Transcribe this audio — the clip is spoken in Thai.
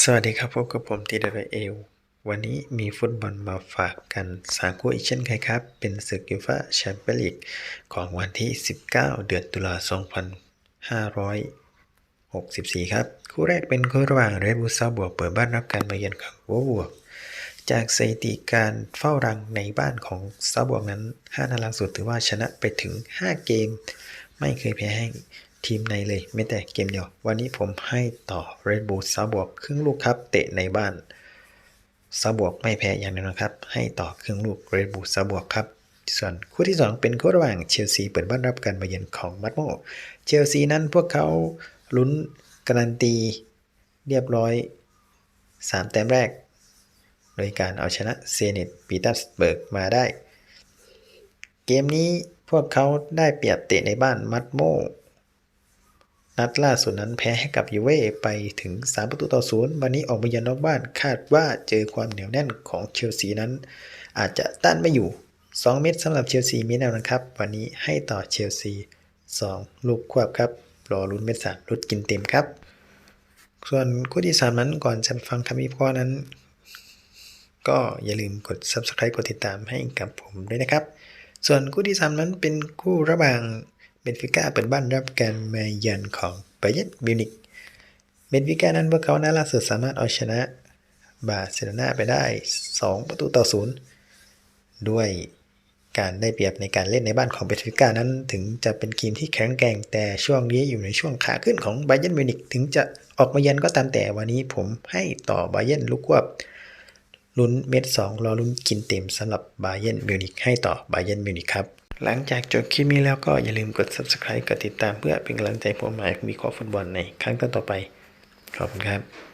สวัสดีครับพบกับผมทีเดเอลวันนี้มีฟุตบอลมาฝากกันสามคู่อีกเช่นเคยครับ เป็นศึกยูฟ่าแชมเปี้ยนลีกของวันที่ 19 เดือนตุลา2564 ครับ คู่แรกเป็นคู่ระหว่างเรดบูลซาบวกเปิดบ้านรับการมาเยือนของวัวบวก จากสถิติการเฝ้ารังในบ้านของซาบวกนั้น 5นัดล่าสุดถือว่าชนะไปถึง 5 เกม ไม่เคยแพ้ให้ ทีมในเลยแม้แต่เกมเดียว วันนี้ผมให้ต่อ Red Bull ซาบวกครึ่งลูกครับ เตะในบ้านซาบวกไม่แพ้อย่างแน่นอนครับ ให้ต่อครึ่งลูก Red Bull ซาบวกครับ ส่วนคู่ที่ 2 เป็นคู่ระหว่างเชลซีเปิดบ้านรับการมาเยือนของมัดโมเชลซีนั้นพวกเขาลุ้นการันตีเรียบร้อย 3 แต้มแรก โดยการเอาชนะเซเนตปีตัสเบิร์กมาได้ เกมนี้พวกเขาได้เปรียบเตะในบ้านมัดโม นัดล่าสุดนั้นแพ้ให้กับยูเว่ไปถึง 3 ประตูต่อศูนย์วันนี้ออกมาเยือนนอกบ้านคาดว่าเจอความเหนียวแน่นของเชลซีนั้น อาจจะต้านไม่อยู่ 2 เม็ดสำหรับเชลซีมีแนวนะครับ วันนี้ให้ต่อเชลซี 2 ลูกควบครับรอลุ้นเม็ดสามลุ้นกินเต็มครับ ส่วนคู่ที่ 3 นั้นก่อนจะฟังคำวิเคราะห์นั้น ก็อย่าลืมกด subscribe กดติดตามให้กับผมด้วยนะครับ ส่วนคู่ที่ 3 นั้นเป็นคู่ระหว่าง เบนฟิก้าเปิดบ้านรับการมาเยือนของไบเยนมิวนิกเบนฟิก้านั้นพวกเขานัดล่าสุดสามารถเอาชนะบาร์เซโลนาไปได้ 2 ประตูต่อศูนย์ด้วยการได้เปรียบในการเล่นในบ้านของเบนฟิก้านั้นถึงจะเป็นทีมที่แข็งแกร่งแต่ช่วงนี้อยู่ในช่วงขาขึ้นของไบเยนมิวนิกถึงจะออกมาเยือนก็ตามแต่วันนี้ผมให้ต่อไบเยนลูกควบลุ้นเม็ดสองรอลุ้นกินเต็มสำหรับไบเยนมิวนิกให้ต่อไบเยนมิวนิกครับ หลังจากจบคลิปนี้แล้วก็อย่าลืมกด subscribe กดติดตามเพื่อเป็นกำลังใจผมหมายมีข้อฟุตบอลในครั้งต่อไป ขอบคุณครับ